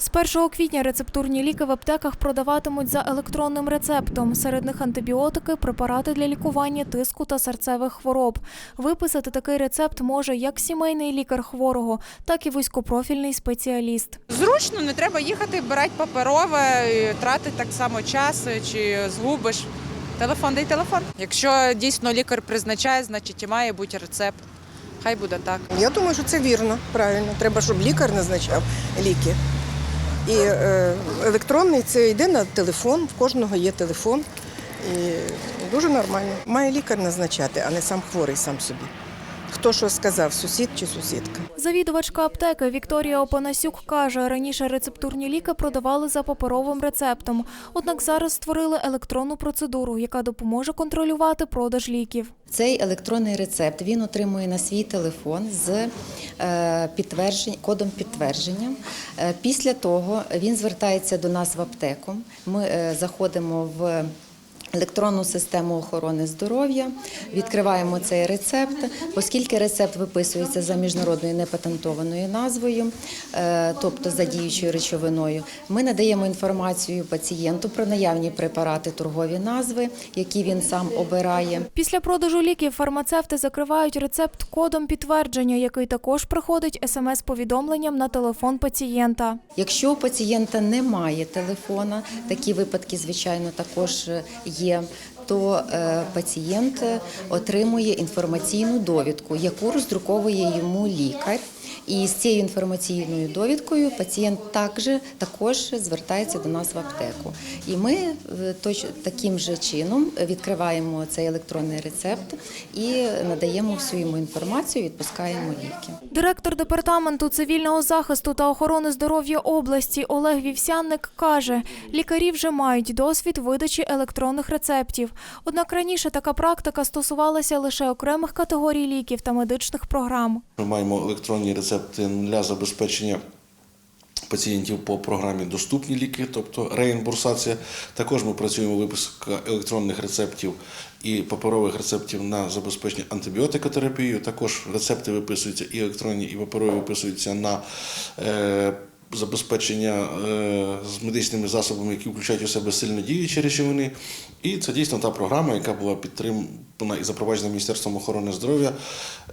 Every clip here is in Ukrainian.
З 1 квітня рецептурні ліки в аптеках продаватимуть за електронним рецептом. Серед них антибіотики, препарати для лікування тиску та серцевих хвороб. Виписати такий рецепт може як сімейний лікар хворого, так і вузькопрофільний спеціаліст. Зручно, не треба їхати, брати паперове, тратити так само час чи згубиш. Телефон дай телефон. Якщо дійсно лікар призначає, значить і має бути рецепт. Хай буде так. Я думаю, що це вірно, правильно. Треба, щоб лікар назначав ліки. І е, електронний це йде на телефон, в кожного є телефон. І дуже нормально. Має лікар назначати, а не сам хворий сам собі. Хто що сказав, сусід чи сусідка. Завідувачка аптеки Вікторія Опанасюк каже, раніше рецептурні ліки продавали за паперовим рецептом. Однак зараз створили електронну процедуру, яка допоможе контролювати продаж ліків. Цей електронний рецепт він отримує на свій телефон з е, підтверджень, кодом підтвердження. Е, Після того він звертається до нас в аптеку. Ми е, заходимо в електронну систему охорони здоров'я, відкриваємо цей рецепт. Оскільки рецепт виписується за міжнародною непатентованою назвою, е, тобто за діючою речовиною, ми надаємо інформацію пацієнту про наявні препарати, торгові назви, які він сам обирає. Після продажу ліків фармацевти закривають рецепт кодом підтвердження, який також приходить смс-повідомленням на телефон пацієнта. Якщо у пацієнта немає телефона, такі випадки, звичайно, також е, є. То е, пацієнт отримує інформаційну довідку, яку роздруковує йому лікар. І з цією інформаційною довідкою пацієнт також, також звертається до нас в аптеку. І ми е, точ, таким же чином відкриваємо цей електронний рецепт і надаємо всю йому інформацію, відпускаємо ліки. Директор департаменту цивільного захисту та охорони здоров'я області Олег Вівсянник каже, лікарі вже мають досвід видачі електронних рецептів. Однак раніше така практика стосувалася лише окремих категорій ліків та медичних програм. Ми маємо електронні рецепти для забезпечення пацієнтів по програмі Доступні ліки, тобто реімбурсація. Також ми працюємо випуска електронних рецептів і паперових рецептів на забезпечення антибіотикотерапією. Також рецепти виписуються і електронні, і паперові виписуються на е, забезпечення е, з медичними засобами, які включають у себе сильно діючі речовини. І це дійсно та програма, яка була підтримана і запроваджена Міністерством охорони здоров'я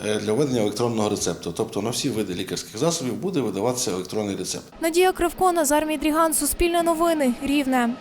е, для введення електронного рецепту. Тобто на всі види лікарських засобів буде видаватися електронний рецепт. Надія Кривко, Назар Мідріган, Суспільне новини, Рівне.